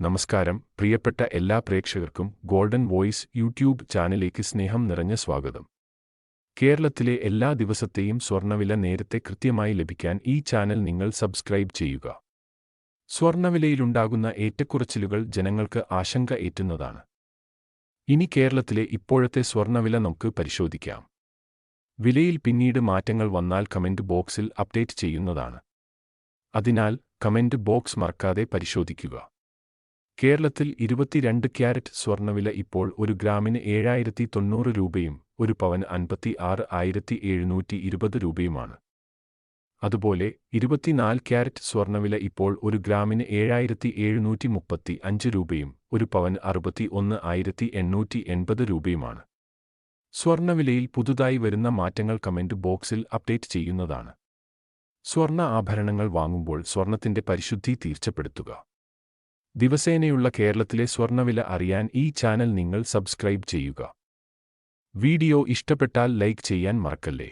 നമസ്കാരം. പ്രിയപ്പെട്ട എല്ലാ പ്രേക്ഷകർക്കും ഗോൾഡൻ വോയിസ് യൂട്യൂബ് ചാനലിലേക്ക് സ്നേഹം നിറഞ്ഞ സ്വാഗതം. കേരളത്തിലെ എല്ലാ ദിവസത്തെയും സ്വർണവില നേരത്തെ കൃത്യമായി ലഭിക്കാൻ ഈ ചാനൽ നിങ്ങൾ സബ്സ്ക്രൈബ് ചെയ്യുക. സ്വർണവിലയിലുണ്ടാകുന്ന ഏറ്റക്കുറച്ചിലുകൾ ജനങ്ങൾക്ക് ആശങ്ക ഏറ്റുന്നതാണ്. ഇനി കേരളത്തിലെ ഇപ്പോഴത്തെ സ്വർണവില നമുക്ക് പരിശോധിക്കാം. വിലയിൽ പിന്നീട് മാറ്റങ്ങൾ വന്നാൽ കമന്റ് ബോക്സിൽ അപ്ഡേറ്റ് ചെയ്യുന്നതാണ്. അതിനാൽ കമന്റ് ബോക്സ് മറക്കാതെ പരിശോധിക്കുക. കേരളത്തിൽ ഇരുപത്തിരണ്ട് ക്യാരറ്റ് സ്വർണവില ഇപ്പോൾ ഒരു ഗ്രാമിന് ഏഴായിരത്തി തൊണ്ണൂറ് രൂപയും ഒരു പവൻ അൻപത്തി ആറ് ആയിരത്തി എഴുന്നൂറ്റി ഇരുപത് രൂപയുമാണ്. അതുപോലെ ഇരുപത്തിനാല് ക്യാരറ്റ് സ്വർണവില ഇപ്പോൾ ഒരു ഗ്രാമിന് ഏഴായിരത്തി എഴുന്നൂറ്റി മുപ്പത്തി അഞ്ച് രൂപയും ഒരു പവൻ അറുപത്തി ഒന്ന് ആയിരത്തി എണ്ണൂറ്റി എൺപത് രൂപയുമാണ്. സ്വർണവിലയിൽ പുതുതായി വരുന്ന മാറ്റങ്ങൾ കമന്റ് ബോക്സിൽ അപ്ഡേറ്റ് ചെയ്യുന്നതാണ്. സ്വർണ ആഭരണങ്ങൾ വാങ്ങുമ്പോൾ സ്വർണത്തിന്റെ പരിശുദ്ധി തീർച്ചപ്പെടുത്തുക. ദിവസേനയുള്ള കേരളത്തിലെ സ്വർണവില അറിയാൻ ഈ ചാനൽ നിങ്ങൾ സബ്സ്ക്രൈബ് ചെയ്യുക. വീഡിയോ ഇഷ്ടപ്പെട്ടാൽ ലൈക്ക് ചെയ്യാൻ മറക്കല്ലേ?